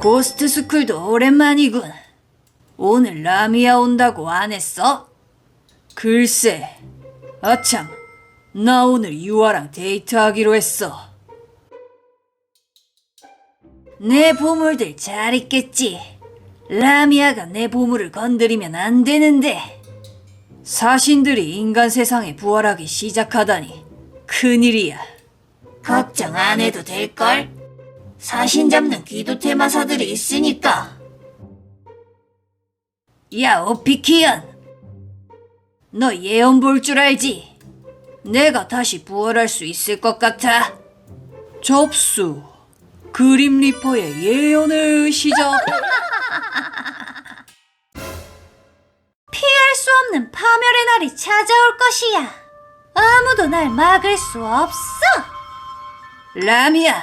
고스트 스쿨도 오랜만이군. 오늘 라미야 온다고 안 했어? 글쎄, 아참, 나 오늘 유아랑 데이트하기로 했어. 내 보물들 잘 있겠지. 라미아가 내 보물을 건드리면 안 되는데. 사신들이 인간 세상에 부활하기 시작하다니 큰일이야. 걱정 안 해도 될걸? 사신 잡는 귀도 테마사들이 있으니까. 야, 오피키언. 너 예언 볼 줄 알지? 내가 다시 부활할 수 있을 것 같아. 접수. 그림 리퍼의 예언을 시작. 피할 수 없는 파멸의 날이 찾아올 것이야. 아무도 날 막을 수 없어. 라미야,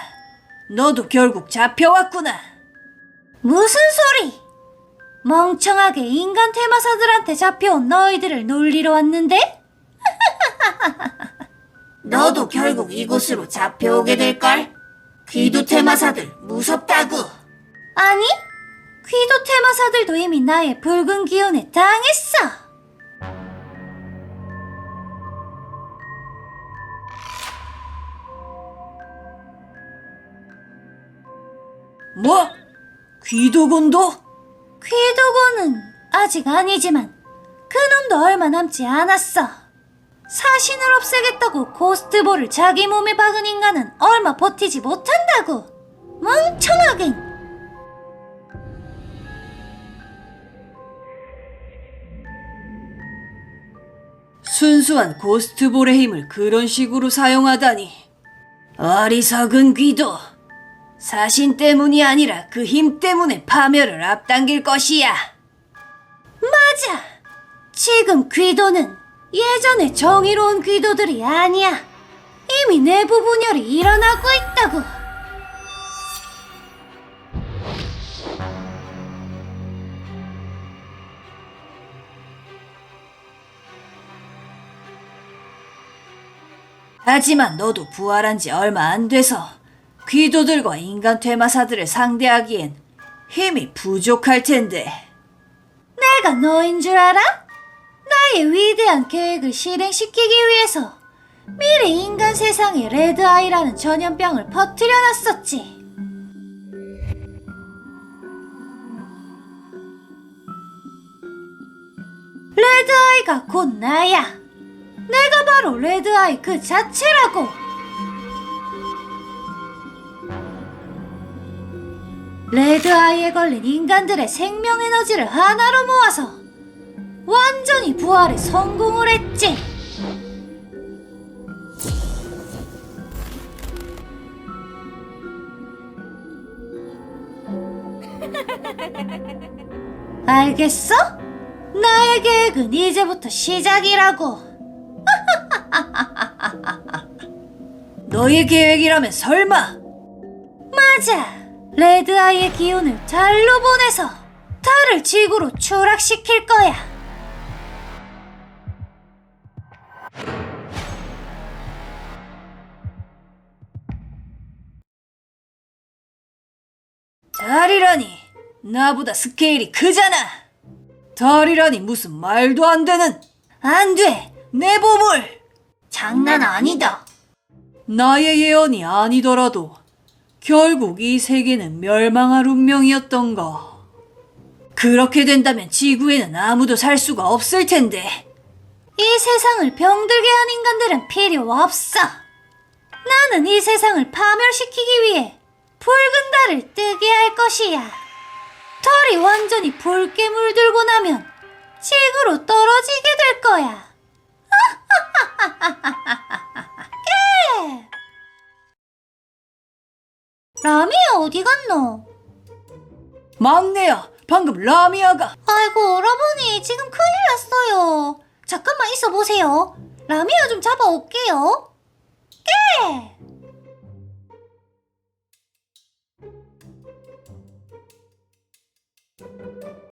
너도 결국 잡혀왔구나. 무슨 소리? 멍청하게 인간 테마사들한테 잡혀온 너희들을 놀리러 왔는데? 너도 결국 이곳으로 잡혀오게 될걸? 귀도 테마사들 무섭다고. 아니, 귀도 테마사들도 이미 나의 붉은 기운에 당했어. 뭐? 귀도곤도? 귀도고는 아직 아니지만 그놈도 얼마 남지 않았어. 사신을 없애겠다고 고스트볼을 자기 몸에 박은 인간은 얼마 버티지 못한다고. 멍청하긴. 순수한 고스트볼의 힘을 그런 식으로 사용하다니. 어리석은 귀도. 사신 때문이 아니라 그 힘 때문에 파멸을 앞당길 것이야. 맞아. 지금 귀도는 예전의 정의로운 귀도들이 아니야. 이미 내부 분열이 일어나고 있다고. 하지만 너도 부활한 지 얼마 안 돼서 귀도들과 인간 퇴마사들을 상대하기엔 힘이 부족할 텐데. 내가 너인 줄 알아? 나의 위대한 계획을 실행시키기 위해서 미래 인간 세상에 레드아이라는 전염병을 퍼뜨려 놨었지. 레드아이가 곧 나야. 내가 바로 레드아이 그 자체라고. 레드아이에 걸린 인간들의 생명 에너지를 하나로 모아서 완전히 부활에 성공을 했지. 알겠어? 나의 계획은 이제부터 시작이라고. 너의 계획이라면 설마 맞아. 레드아이의 기운을 달로 보내서 달을 지구로 추락시킬 거야. 달이라니 나보다 스케일이 크잖아. 달이라니 무슨 말도 안 되는 안 돼. 내 보물. 장난 아니다. 나의 예언이 아니더라도 결국 이 세계는 멸망할 운명이었던가. 그렇게 된다면 지구에는 아무도 살 수가 없을 텐데. 이 세상을 병들게 한 인간들은 필요 없어. 나는 이 세상을 파멸시키기 위해 붉은 달을 뜨게 할 것이야. 달이 완전히 붉게 물들고 나면 지구로 떨어지게 될 거야. 라미야 어디 갔노? 막내야, 방금 라미아가 아이고 오라버니 지금 큰일 났어요. 잠깐만 있어 보세요. 라미야 좀 잡아올게요. 깨!